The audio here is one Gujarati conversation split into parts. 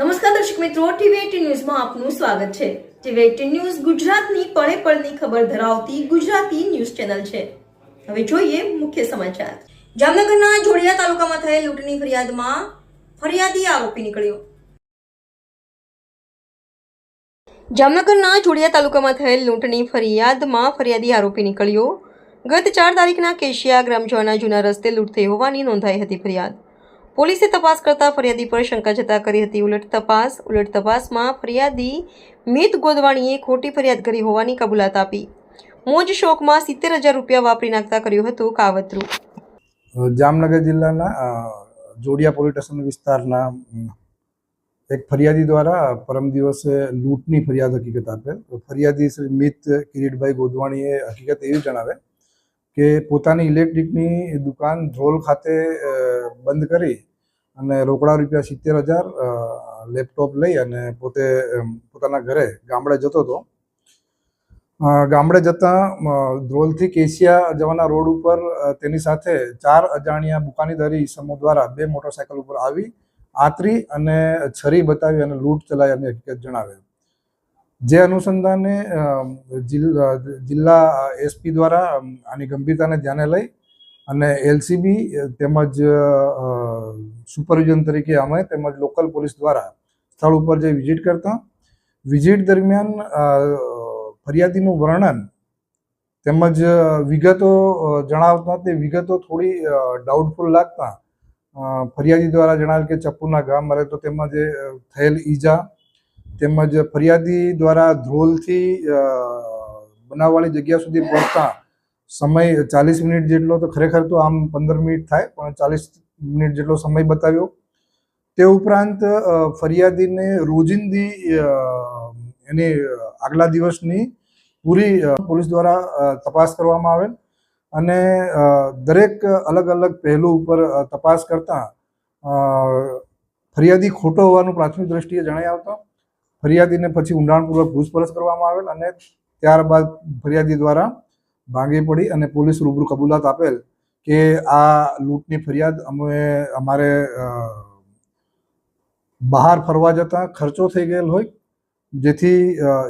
નમસ્કાર દર્શક મિત્રો, ટીવી ન્યૂઝમાં આપનું સ્વાગત છે. ટીવી ન્યૂઝ ગુજરાતની પળે પળની ખબર ધરાવતી ગુજરાતી ન્યૂઝ ચેનલ છે. હવે જોઈએ મુખ્ય સમાચાર. જામનગરના જોડિયા તાલુકામાં થયેલ લૂંટની ફરિયાદમાં ફરિયાદી આરોપી નીકળ્યો. જામનગરના જોડિયા તાલુકામાં થયેલ લૂંટની ફરિયાદમાં ફરિયાદી આરોપી નીકળ્યો. ગત ચાર તારીખના કેશિયા ગ્રામજોના જૂના રસ્તે લૂંટ થઈ હોવાની નોંધાઈ હતી ફરિયાદ. પોલીસે તપાસ કરતા ફરિયાદી પર શંકા જતા કરી હતી. ઉલટ તપાસ, ઉલટ તપાસમાં ફરિયાદી મિત ગોદવાણીએ ખોટી ફરિયાદ કરી હોવાની કબૂલાત આપી. મોજ શોકમાં સિત્તેર હજાર રૂપિયા વાપરી નાખતા કર્યું હતું કાવતરું. જામનગર જિલ્લાના જોડિયા પોલીસ સ્ટેશન વિસ્તારના એક ફરિયાદી દ્વારા પરમ દિવસે લૂંટની ફરિયાદ હકીકત આપે ફરિયાદી શ્રી મિત કિરીટભાઈ ગોદવાણીએ હકીકત એવી જણાવે કે પોતાની ઇલેક્ટ્રિકની દુકાન ધ્રોલ ખાતે બંધ કરી અને રોકડા રૂપિયા સિત્તેર હજાર લેપટોપ લઈ અને પોતે પોતાના ઘરે ગામડે જતો હતો. ગામડે જતાં ધ્રોલથી કેશિયા જવાના રોડ ઉપર તેની સાથે ચાર અજાણ્યા બુકાનીદારી સમૂહ દ્વારા બે મોટરસાયકલ ઉપર આવી, આતરી અને છરી બતાવી અને લૂંટ ચલાવી અને હકીકત જણાવે જે અનુસંધાને જિલ્લા એસપી દ્વારા આની ગંભીરતાને ધ્યાને લઈ અને એલસીબી તેમજ સુપરવિઝન તરીકે અમે તેમજ લોકલ પોલીસ દ્વારા સ્થળ ઉપર જે વિઝિટ કરતા. વિઝિટ દરમિયાન ફરિયાદીનું વર્ણન તેમજ વિગતો જણાવતા તે વિગતો થોડી ડાઉટફુલ લાગતા. ફરિયાદી દ્વારા જણાવેલ કે ચપ્પુના ઘા મરે તો તેમાં જે થયેલ ઈજા તેમજ ફરિયાદી દ્વારા ધ્રોલથી બનાવવાની જગ્યા સુધી પહોંચતા સમય ચાલીસ મિનિટ જેટલો તો ખરેખર તો આમ પંદર મિનિટ થાય, પણ ચાલીસ મિનિટ જેટલો સમય બતાવ્યો. તે ઉપરાંત ફરિયાદીને રોજિંદી એની આગલા દિવસની પૂરી પોલીસ દ્વારા તપાસ કરવામાં આવેલ અને દરેક અલગ અલગ પહેલું ઉપર તપાસ કરતા ફરિયાદી ખોટો હોવાનું પ્રાથમિક દ્રષ્ટિએ જણાઈ આવતા. ફરિયાદીને પછી ઊંડાણપૂર્વક પૂછપરછ કરવામાં આવેલ અને ત્યારબાદ ફરિયાદી દ્વારા ભાંગી પડી અને પોલીસ રૂબરૂ કબૂલાત આપેલ કે આ લૂંટની ફરિયાદ અમે, અમારે બહાર ફરવા જતા ખર્ચો થઈ ગયેલ હોય, જેથી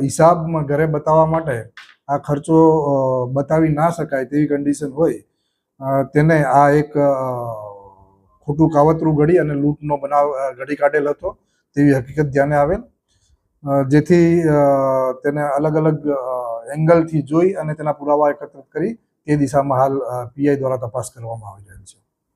હિસાબમાં ઘરે બતાવવા માટે આ ખર્ચો બતાવી ના શકાય તેવી કન્ડિશન હોય તેને આ એક ખોટું કાવતરું ઘડી અને લૂંટનો બનાવ ઘડી કાઢેલ હતો તેવી હકીકત ધ્યાને આવેલ. જેથી તેને અલગ અલગ એંગલથી જોઈ અને તેના પુરાવા એકત્રિત કરી તે દિશામાં હાલ પીઆઈ દ્વારા તપાસ કરવામાં આવી રહેલ છે.